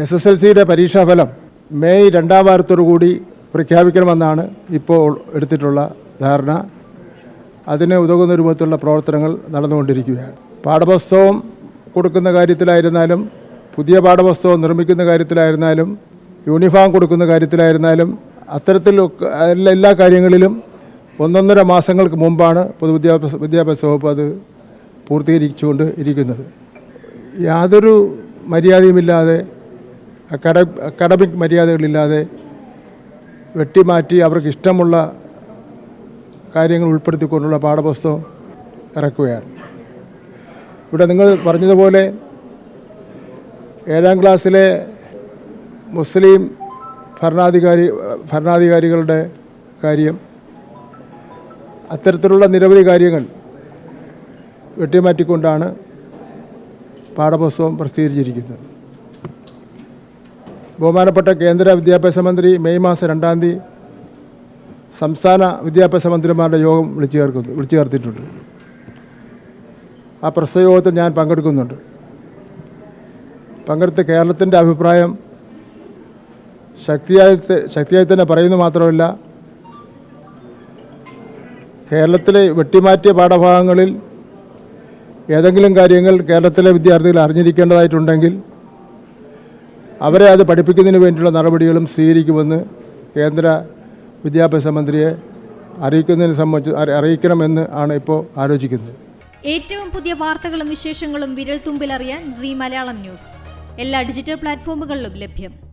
S S L സിയുടെ പരീക്ഷാഫലം May രണ്ടാം വാരത്തോടു കൂടി പ്രഖ്യാപിക്കണമെന്നാണ് ഇപ്പോൾ എടുത്തിട്ടുള്ള ധാരണ. അതിനെ ഉതകുന്ന രൂപത്തിലുള്ള പ്രവർത്തനങ്ങൾ നടന്നുകൊണ്ടിരിക്കുകയാണ്. പാഠപുസ്തകം കൊടുക്കുന്ന കാര്യത്തിലായിരുന്നാലും പുതിയ പാഠപുസ്തകം നിർമ്മിക്കുന്ന കാര്യത്തിലായിരുന്നാലും യൂണിഫോം കൊടുക്കുന്ന കാര്യത്തിലായിരുന്നാലും അത്തരത്തിൽ എല്ലാ കാര്യങ്ങളിലും ഒന്നൊന്നര മാസങ്ങൾക്ക് മുമ്പാണ് പൊതുവിദ്യാഭ്യാസ വിദ്യാഭ്യാസ വകുപ്പ് അത് പൂർത്തീകരിച്ചുകൊണ്ട് ഇരിക്കുന്നത്. യാതൊരു മര്യാദയുമില്ലാതെ അക്കാഡ അക്കാഡമിക് മര്യാദകളില്ലാതെ വെട്ടിമാറ്റി അവർക്ക് ഇഷ്ടമുള്ള കാര്യങ്ങൾ ഉൾപ്പെടുത്തിക്കൊണ്ടുള്ള പാഠപുസ്തകം ഇറക്കുകയാണ്. ഇവിടെ നിങ്ങൾ പറഞ്ഞതുപോലെ ഏഴാം ക്ലാസ്സിലെ മുസ്ലിം ഭരണാധികാരി ഭരണാധികാരികളുടെ കാര്യം അത്തരത്തിലുള്ള നിരവധി കാര്യങ്ങൾ വെട്ടിമാറ്റിക്കൊണ്ടാണ് പാഠപുസ്തകം പ്രസിദ്ധീകരിച്ചിരിക്കുന്നത്. ബഹുമാനപ്പെട്ട കേന്ദ്ര വിദ്യാഭ്യാസ മന്ത്രി മെയ് മാസം രണ്ടാം തീയതി സംസ്ഥാന വിദ്യാഭ്യാസ മന്ത്രിമാരുടെ യോഗം വിളിച്ചു ചേർക്കുന്നു വിളിച്ചു ചേർത്തിട്ടുണ്ട്. ആ പ്രസ്തുത യോഗത്തിൽ ഞാൻ പങ്കെടുക്കുന്നുണ്ട്. പങ്കെടുത്ത് കേരളത്തിന്റെ അഭിപ്രായം ശക്തിയായി ശക്തിയായി തന്നെ പറയുന്നു മാത്രമല്ല കേരളത്തിലെ വെട്ടിമാറ്റിയ പാഠഭാഗങ്ങളിൽ ഏതെങ്കിലും കാര്യങ്ങൾ കേരളത്തിലെ വിദ്യാർത്ഥികൾ അറിഞ്ഞിരിക്കേണ്ടതായിട്ടുണ്ടെങ്കിൽ അവരെ അത് പഠിപ്പിക്കുന്നതിന് വേണ്ടിയുള്ള നടപടികളും സ്വീകരിക്കുമെന്ന് കേന്ദ്ര വിദ്യാഭ്യാസ മന്ത്രിയെ അറിയിക്കുന്നതിനെ സംബന്ധിച്ച് അറി- അറിയിക്കണമെന്ന് ആണ് ഇപ്പോൾ ആലോചിക്കുന്നത്. ഏറ്റവും പുതിയ വാർത്തകളും വിശേഷങ്ങളും വിരൽ തുമ്പിലറിയാൻ സി മലയാളം ന്യൂസ്. എല്ലാ ഡിജിറ്റൽ പ്ലാറ്റ്ഫോമുകളിലും ലഭ്യം.